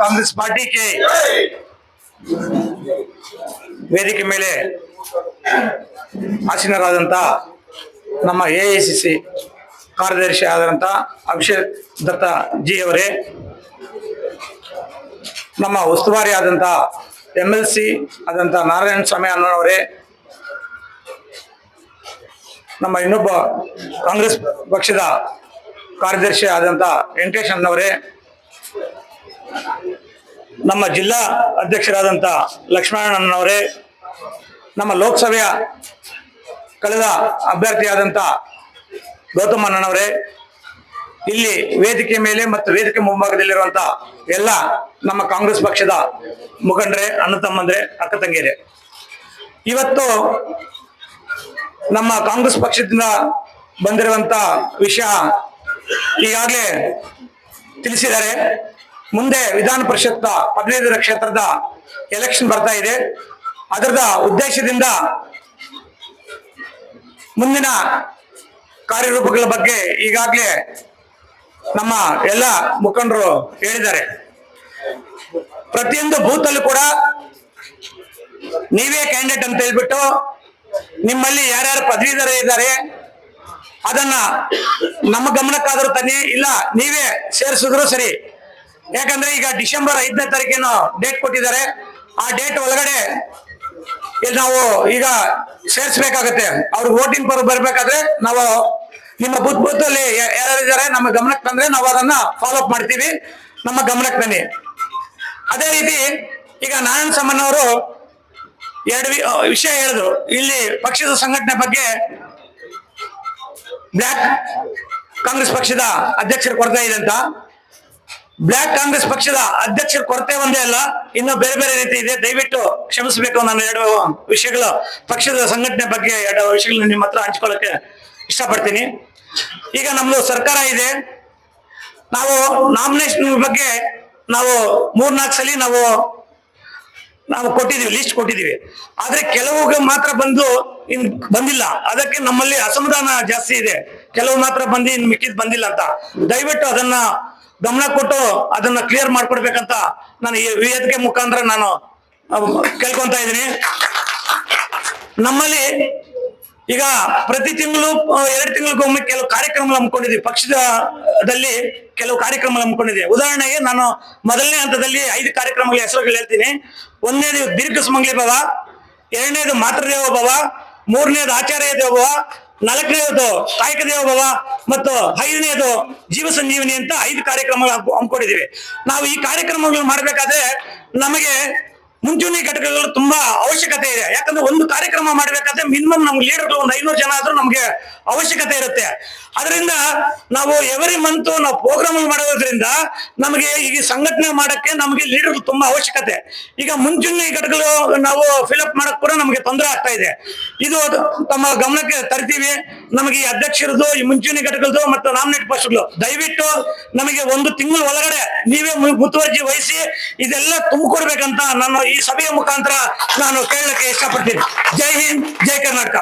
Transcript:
Congress party K ವೇದಿಕೆ ಮೇಲೆ ಆಸೀನರಾದಂಥ ನಮ್ಮ ಎ ಐ ಸಿ ಸಿ ಕಾರ್ಯದರ್ಶಿ ಆದಂಥ ಅಭಿಷೇಕ್ ದತ್ತ ಜಿ ಅವರೇ ನಮ್ಮ ಉಸ್ತುವಾರಿ ಆದಂಥ ಎಂ ಎಲ್ ಸಿ ಆದಂಥ ನಾರಾಯಣ ಸ್ವಾಮಿ ಅನ್ನೋರವರೇ ನಮ್ಮ ಇನ್ನೊಬ್ಬ ಕಾಂಗ್ರೆಸ್ ಪಕ್ಷದ ಕಾರ್ಯದರ್ಶಿ ಆದಂಥ ವೆಂಕಟೇಶ್ ಅಣ್ಣವರೇ ನಮ್ಮ ಜಿಲ್ಲಾ ಅಧ್ಯಕ್ಷರಾದಂಥ ಲಕ್ಷ್ಮಣಣ್ಣನವರೇ, ನಮ್ಮ ಲೋಕಸಭೆಯ ಕಳೆದ ಅಭ್ಯರ್ಥಿಯಾದಂಥ ಗೌತಮಣ್ಣನವರೇ ಇಲ್ಲಿ ವೇದಿಕೆ ಮೇಲೆ ಮತ್ತು ವೇದಿಕೆ ಮುಂಭಾಗದಲ್ಲಿರುವಂಥ ಎಲ್ಲ ನಮ್ಮ ಕಾಂಗ್ರೆಸ್ ಪಕ್ಷದ ಮುಖಂಡರೇ, ಅಣ್ಣ ತಮ್ಮಂದ್ರೆ, ಅಕ್ಕ ತಂಗಿಯರೇ. ಇವತ್ತು ನಮ್ಮ ಕಾಂಗ್ರೆಸ್ ಪಕ್ಷದಿಂದ ಬಂದಿರುವಂತ ವಿಷಯ ಈಗಾಗಲೇ ತಿಳಿಸಿದ್ದಾರೆ. ಮುಂದೆ ವಿಧಾನ ಪರಿಷತ್ ಪದವೀಧರ ಕ್ಷೇತ್ರದ ಎಲೆಕ್ಷನ್ ಬರ್ತಾ ಇದೆ. ಅದರದ ಉದ್ದೇಶದಿಂದ ಮುಂದಿನ ಕಾರ್ಯರೂಪಗಳ ಬಗ್ಗೆ ಈಗಾಗಲೇ ನಮ್ಮ ಎಲ್ಲ ಮುಖಂಡರು ಹೇಳಿದ್ದಾರೆ. ಪ್ರತಿಯೊಂದು ಬೂತ್ ಅಲ್ಲೂ ಕೂಡ ನೀವೇ ಕ್ಯಾಂಡಿಡೇಟ್ ಅಂತ ಹೇಳ್ಬಿಟ್ಟು ನಿಮ್ಮಲ್ಲಿ ಯಾರ್ಯಾರು ಪದವೀಧರ ಇದ್ದಾರೆ ಅದನ್ನ ನಮ್ಮ ಗಮನಕ್ಕಾದ್ರೂ ತನ್ನಿ, ಇಲ್ಲ ನೀವೇ ಸೇರಿಸಿದ್ರು ಸರಿ. ಯಾಕಂದ್ರೆ ಈಗ ಡಿಸೆಂಬರ್ ಐದನೇ ತಾರೀಕೇನು ಡೇಟ್ ಕೊಟ್ಟಿದ್ದಾರೆ. ಆ ಡೇಟ್ ಒಳಗಡೆ ಇಲ್ಲಿ ನಾವು ಈಗ ಸೇರಿಸ್ಬೇಕಾಗತ್ತೆ. ಅವ್ರಿಗೆ ವೋಟಿಂಗ್ ಪರ್ ಬರ್ಬೇಕಾದ್ರೆ ನಾವು ನಿಮ್ಮ ಬೂತ್ ಬೂತ್ ಅಲ್ಲಿ ಯಾರ್ಯಾರಿದ್ದಾರೆ ನಮ್ಮ ಗಮನಕ್ಕೆ ತಂದ್ರೆ ನಾವು ಅದನ್ನ ಫಾಲೋ ಅಪ್ ಮಾಡ್ತೀವಿ. ನಮ್ಮ ಗಮನಕ್ಕೆ ತನ್ನಿ ಅದೇ ರೀತಿ ಈಗ ನಾರಾಯಣ ಸಮನ್ ಅವರು ಎರಡು ವಿಷಯ ಹೇಳಿದ್ರು. ಇಲ್ಲಿ ಪಕ್ಷದ ಸಂಘಟನೆ ಬಗ್ಗೆ ಬ್ಲಾಕ್ ಕಾಂಗ್ರೆಸ್ ಪಕ್ಷದ ಅಧ್ಯಕ್ಷರ ಕೊರತೆ ಇದೆ ಅಂತ. ಬ್ಲಾಕ್ ಕಾಂಗ್ರೆಸ್ ಪಕ್ಷದ ಅಧ್ಯಕ್ಷರ ಕೊರತೆ ಒಂದೇ ಅಲ್ಲ, ಇನ್ನು ಬೇರೆ ಬೇರೆ ರೀತಿ ಇದೆ. ದಯವಿಟ್ಟು ಕ್ಷಮಿಸಬೇಕು ನಾನು ಎರಡು ವಿಷಯಗಳು ಪಕ್ಷದ ಸಂಘಟನೆ ಬಗ್ಗೆ ಎರಡು ವಿಷಯಗಳನ್ನ ನಿಮ್ಮ ಹತ್ರ ಹಂಚ್ಕೊಳ್ಳಕ್ಕೆ ಇಷ್ಟಪಡ್ತೀನಿ. ಈಗ ನಮ್ದು ಸರ್ಕಾರ ಇದೆ. ನಾವು ನಾಮಿನೇಷನ್ ಬಗ್ಗೆ ನಾವು ಮೂರ್ನಾಲ್ಕು ಸಲ ನಾವು ನಾವು ಕೊಟ್ಟಿದೀವಿ ಲಿಸ್ಟ್ ಕೊಟ್ಟಿದೀವಿ ಆದ್ರೆ ಕೆಲವು ಮಾತ್ರ ಬಂದು ಇನ್ ಬಂದಿಲ್ಲ. ಅದಕ್ಕೆ ನಮ್ಮಲ್ಲಿ ಅಸಮಾಧಾನ ಜಾಸ್ತಿ ಇದೆ. ಕೆಲವು ಮಾತ್ರ ಬಂದು ಇನ್ ಮಿಕ್ಕಿದ್ ಬಂದಿಲ್ಲ ಅಂತ. ದಯವಿಟ್ಟು ಅದನ್ನ ಗಮನ ಕೊಟ್ಟು ಅದನ್ನ ಕ್ಲಿಯರ್ ಮಾಡ್ಕೊಡ್ಬೇಕಂತ ನಾನು ವೇದಿಕೆ ಮುಖಾಂತರ ನಾನು ಕೇಳ್ಕೊಂತ ಇದ್ದೀನಿ. ನಮ್ಮಲ್ಲಿ ಈಗ ಪ್ರತಿ ತಿಂಗಳು ಎರಡು ತಿಂಗಳಿಗೊಮ್ಮೆ ಕೆಲವು ಕಾರ್ಯಕ್ರಮಗಳು ಹಮ್ಮಿಕೊಂಡಿದ್ವಿ ಪಕ್ಷದಲ್ಲಿ ಕೆಲವು ಕಾರ್ಯಕ್ರಮಗಳು ಹಮ್ಮಿಕೊಂಡಿದ್ವಿ ಉದಾಹರಣೆಗೆ ನಾನು ಮೊದಲನೇ ಹಂತದಲ್ಲಿ ಐದು ಕಾರ್ಯಕ್ರಮಗಳ ಹೆಸರುಗಳು ಹೇಳ್ತೀನಿ. ಒಂದನೇದು ದೀರ್ಘ ಸುಮಂಗ್ಲಿ ಭವ, ಎರಡನೇದು ಮಾತೃದೇವ ಭವ, ಮೂರನೇದು ಆಚಾರ್ಯ ದೇವಭವ ನಾಲ್ಕನೇದು ಕಾಯಕ ದೇವಭವ ಮತ್ತು ಐದನೇದು ಜೀವ ಸಂಜೀವನಿ ಅಂತ ಐದು ಕಾರ್ಯಕ್ರಮಗಳು ಹಮ್ಮಿ- ಹಮ್ಮಿಕೊಂಡಿದ್ದೀವಿ. ನಾವು ಈ ಕಾರ್ಯಕ್ರಮಗಳು ಮಾಡಬೇಕಾದ್ರೆ ನಮಗೆ ಮುಂಚೂಣಿ ಘಟಕಗಳು ತುಂಬಾ ಅವಶ್ಯಕತೆ ಇದೆ. ಯಾಕಂದ್ರೆ ಒಂದು ಕಾರ್ಯಕ್ರಮ ಮಾಡ್ಬೇಕಾದ್ರೆ ಮಿನಿಮಮ್ ನಮ್ಗೆ ಲೀಡರ್ಗಳು ಒಂದು ಐನೂರು ಜನ ಆದ್ರೂ ನಮ್ಗೆ ಅವಶ್ಯಕತೆ ಇರುತ್ತೆ. ಅದರಿಂದ ನಾವು ಎವ್ರಿ ಮಂತ್ ನಾವು ಪ್ರೋಗ್ರಾಮ್ ಮಾಡೋದ್ರಿಂದ ನಮಗೆ ಈಗ ಸಂಘಟನೆ ಮಾಡಕ್ಕೆ ನಮಗೆ ಲೀಡರ್ ತುಂಬಾ ಅವಶ್ಯಕತೆ. ಈಗ ಮುಂಚೂಣಿ ಘಟಕಗಳು ನಾವು ಫಿಲಪ್ ಮಾಡಕ್ ಕೂಡ ನಮಗೆ ತೊಂದರೆ ಆಗ್ತಾ ಇದೆ. ಇದು ತಮ್ಮ ಗಮನಕ್ಕೆ ತರ್ತೀವಿ. ನಮಗೆ ಈ ಅಧ್ಯಕ್ಷರದು ಈ ಮುಂಚೂಣಿ ಘಟಕದ್ದು ಮತ್ತು ನಾಮಿನೇಟ್ ಪೋಸ್ಟ್ಗಳು ದಯವಿಟ್ಟು ನಮಗೆ ಒಂದು ತಿಂಗಳ ಒಳಗಡೆ ನೀವೇ ಮುತುವರ್ಜಿ ವಹಿಸಿ ಇದೆಲ್ಲ ತುಂಬಿಕೊಡ್ಬೇಕಂತ ನಾನು ಈ ಸಭೆಯ ಮುಖಾಂತರ ನಾನು ಕೇಳಲಿಕ್ಕೆ ಇಷ್ಟಪಡ್ತೀನಿ. ಜೈ ಹಿಂದ್ ಜೈ ಕರ್ನಾಟಕ.